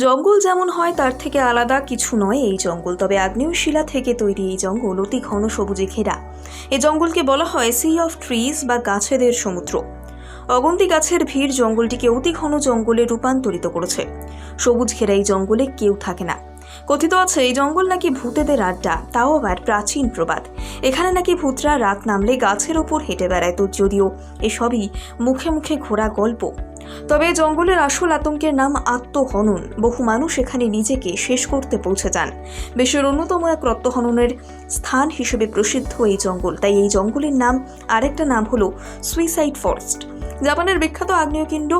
জঙ্গল যেমন হয়, তার থেকে আলাদা কিছু নয় এই জঙ্গল। তবে আগ্নেয় শিলা থেকে তৈরি এই জঙ্গল অতি ঘন সবুজে ঘেরা। এই জঙ্গলকে বলা হয় সি অফ ট্রিজ বা গাছেদের সমুদ্র। অগন্তি গাছের ভিড় জঙ্গলটিকে অতি ঘন জঙ্গলে রূপান্তরিত করেছে। সবুজ ঘেরা এই জঙ্গলে কেউ থাকে না। কথিত আছে, এই জঙ্গল নাকি ভূতেদের আড্ডা, তাও আবার প্রাচীন প্রবাদ। এখানে নাকি ভূতরা রাত নামলে গাছের ওপর হেঁটে বেড়ায় তো যদিও এসবই মুখে মুখে ঘোরা গল্প। তবে জঙ্গলের আসল আতঙ্কের নাম আত্মহনন। বহু মানুষ এখানে নিজেকে শেষ করতে পৌঁছে যান। বিশ্বের অন্যতম এক রত্তহননের স্থান হিসেবে প্রসিদ্ধ এই জঙ্গল। তাই এই জঙ্গলের নাম, আরেকটা নাম হলো সুইসাইড ফরেস্ট জাপানের বিখ্যাত আগ্নেয়কিণ্ড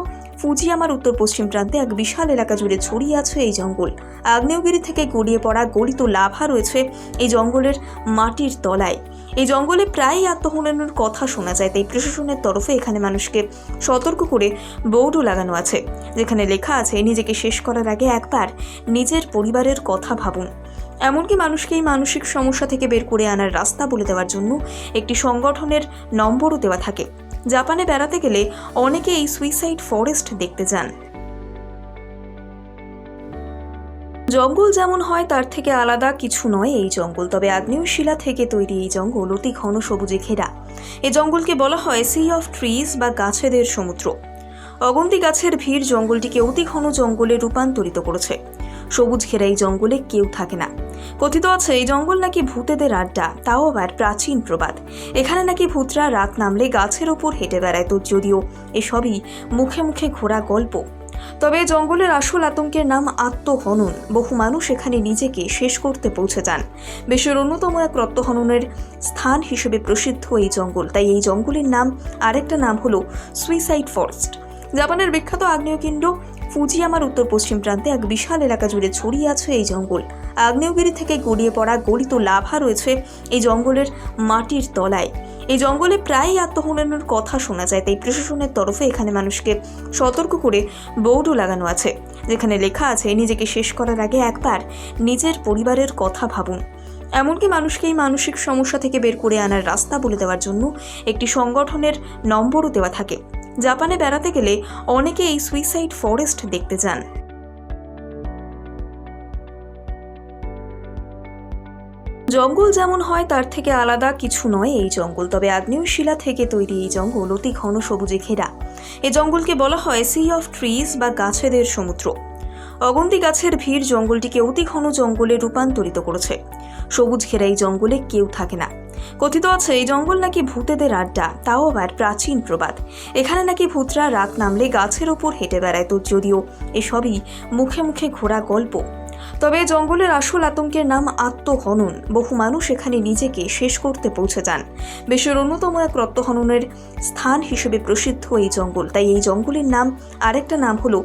ফুজিয়ামার উত্তর পশ্চিম প্রান্তে এক বিশাল এলাকা জুড়ে ছড়িয়ে আছে এই জঙ্গল। আগ্নেয়গিরি থেকে গড়িয়ে পড়া গলিত লাভা রয়েছে এই জঙ্গলের মাটির তলায়। এই জঙ্গলে প্রায়ই আত্মহননের কথা শোনা যায়, তাই প্রশাসনের তরফে এখানে মানুষকে সতর্ক করে বোর্ডও লাগানো আছে, যেখানে লেখা আছে, নিজেকে শেষ করার আগে একবার নিজের পরিবারের কথা ভাবুন। এমনকি মানুষকে এই মানসিক সমস্যা থেকে বের করে আনার রাস্তা বলে দেওয়ার জন্য একটি সংগঠনের নম্বরও দেওয়া থাকে। জাপানে বেড়াতে গেলে অনেকে এই সুইসাইড ফরেস্ট দেখতে যান। জঙ্গল যেমন হয়, তার থেকে আলাদা কিছু নয় এই জঙ্গল। তবে আগ্নেয় শিলা থেকে তৈরি এই জঙ্গল অতি ঘন সবুজে ঘেরা। এই জঙ্গলকে বলা হয় সি অফ ট্রিজ বা গাছেদের সমুদ্র। অগন্তি গাছের ভিড় জঙ্গলটিকে অতি ঘন জঙ্গলে রূপান্তরিত করেছে। সবুজ ঘেরা এই জঙ্গলে কেউ থাকে না। কথিত আছে, এই জঙ্গল নাকি ভূতেদের আড্ডা, তাও আবার প্রাচীন প্রবাদ। এখানে নাকি ভূতরা রাত নামলে গাছের ওপর হেঁটে বেড়ায় তো যদিও এসবই মুখে মুখে ঘোরা গল্প। তবে জঙ্গলের আসল আতঙ্কের নাম আত্মহনন। বহু মানুষ এখানে নিজেকে শেষ করতে পৌঁছে যান। বিশ্বের অন্যতম এক রত্তহননের স্থান হিসেবে প্রসিদ্ধ এই জঙ্গল। তাই এই জঙ্গলের নাম, আরেকটা নাম হলো সুইসাইড ফরেস্ট জাপানের বিখ্যাত আগ্নেয়কিণ্ড ফুজিয়ামার উত্তর পশ্চিম প্রান্তে এক বিশাল এলাকা জুড়ে ছড়িয়ে আছে এই জঙ্গল। আগ্নেয়গিরি থেকে গড়িয়ে পড়া গলিত লাভা রয়েছে এই জঙ্গলের মাটির তলায়। এই জঙ্গলে প্রায়ই আত্মহননের কথা শোনা যায়, তাই প্রশাসনের তরফে এখানে মানুষকে সতর্ক করে বোর্ডও লাগানো আছে, যেখানে লেখা আছে, নিজেকে শেষ করার আগে একবার নিজের পরিবারের কথা ভাবুন। এমনকি মানুষকে এই মানসিক সমস্যা থেকে বের করে আনার রাস্তা বলে দেওয়ার জন্য একটি সংগঠনের নম্বরও দেওয়া থাকে। জাপানে বেড়াতে গেলে অনেকে এই সুইসাইড ফরেস্ট দেখতে যান। জঙ্গল যেমন হয়, তার থেকে আলাদা কিছু নয় এই জঙ্গল, তবে আগ্নেয় শিলা থেকে তৈরি এই জঙ্গল অতি ঘন সবুজে ঘেরা। এই জঙ্গলকে বলা হয় সি অফ ট্রিজ বা গাছেদের সমুদ্র। অগন্তি গাছের ভিড় জঙ্গলটিকে অতি ঘন জঙ্গলে রূপান্তরিত করেছে। সবুজ ঘেরা এই জঙ্গলে কেউ থাকে না। কথিত আছে, এই জঙ্গল নাকি ভূতেদের আড্ডা, তাও আবার প্রাচীন প্রবাদ। এখানে নাকি ভূতরা রাত নামলে গাছের ওপর হেঁটে বেড়ায় তো যদিও এসবই মুখে মুখে ঘোরা গল্প। তবে জঙ্গলের আসল আতঙ্কের নাম আত্মহনন। বহু মানুষ এখানে নিজেকে শেষ করতে পৌঁছে যান। বিশ্বের অন্যতম এক রত্তহননের স্থান হিসেবে প্রসিদ্ধ এই জঙ্গল। তাই এই জঙ্গলের নাম, আরেকটা নাম হলো